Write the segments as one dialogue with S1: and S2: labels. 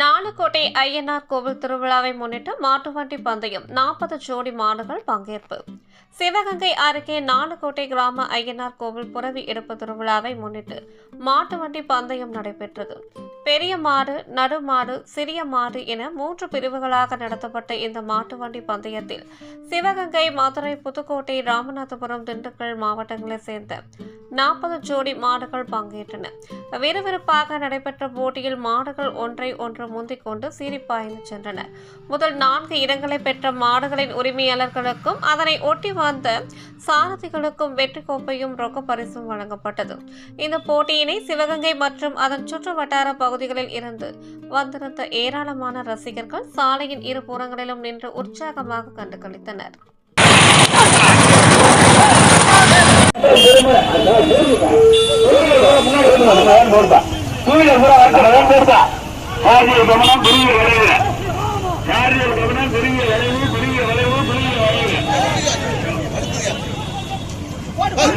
S1: நாலுக்கோட்டை ஐயனார் கோவில் திருவிழாவை முன்னிட்டு மாட்டுவண்டி பந்தயம் நாற்பது ஜோடி மாடுகள் பங்கேற்பு. சிவகங்கை அருகே நாலுக்கோட்டை கிராம ஐயனார் கோவில் புறவி எடுப்பு திருவிழாவை முன்னிட்டு மாட்டு வண்டி பந்தயம் நடைபெற்றது. பெரிய மாடு நடுமாடு சிறிய மாடு என மூன்று பிரிவுகளாக நடத்தப்பட்ட இந்த மாட்டு வண்டி பந்தயத்தில் சிவகங்கை மதுரை புதுக்கோட்டை ராமநாதபுரம் திண்டுக்கல் மாவட்டங்களைச் சேர்ந்த நாற்பது ஜோடி மாடுகள் பங்கேற்றன. விறுவிறுப்பாக நடைபெற்ற போட்டியில் மாடுகள் ஒன்றை ஒன்று முந்திக் கொண்டு சீறிப்பாய்ந்து சென்றன. முதல் நான்கு இடங்களை பெற்ற மாடுகளின் உரிமையாளர்களுக்கும் அதனை ஒட்டி வந்த சாரதிகளுக்கும் வெற்றி கோப்பையும் ரொக்க பரிசும் வழங்கப்பட்டது. இந்த போட்டியினை சிவகங்கை மற்றும் அதன் சுற்று வட்டார பகுதிகளில் இருந்து வந்திருந்த ஏராளமான ரசிகர்கள் சாலையின் இரு புறங்களிலும் நின்று உற்சாகமாக கண்டுகளித்தனர்.
S2: கவனம் குறுகிய வளைவு பெரிய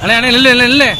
S3: அண்ணே அண்ணே இல்லை இல்லை இல்லை